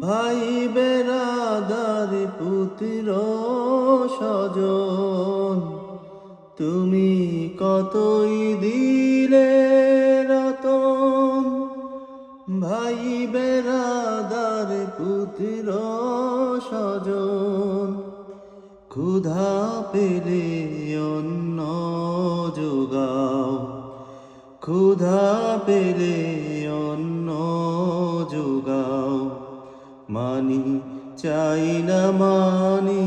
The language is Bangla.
ভাই বেরাদার পুত্র সজন তুমি কতই দিলে রতন? ভাই বেরাদার পুত্র সজন ক্ষুধা পেলে অন্ন যোগাও। ক্ষুধা পেলে অন্ন যোগাও মানি চাই না মানি।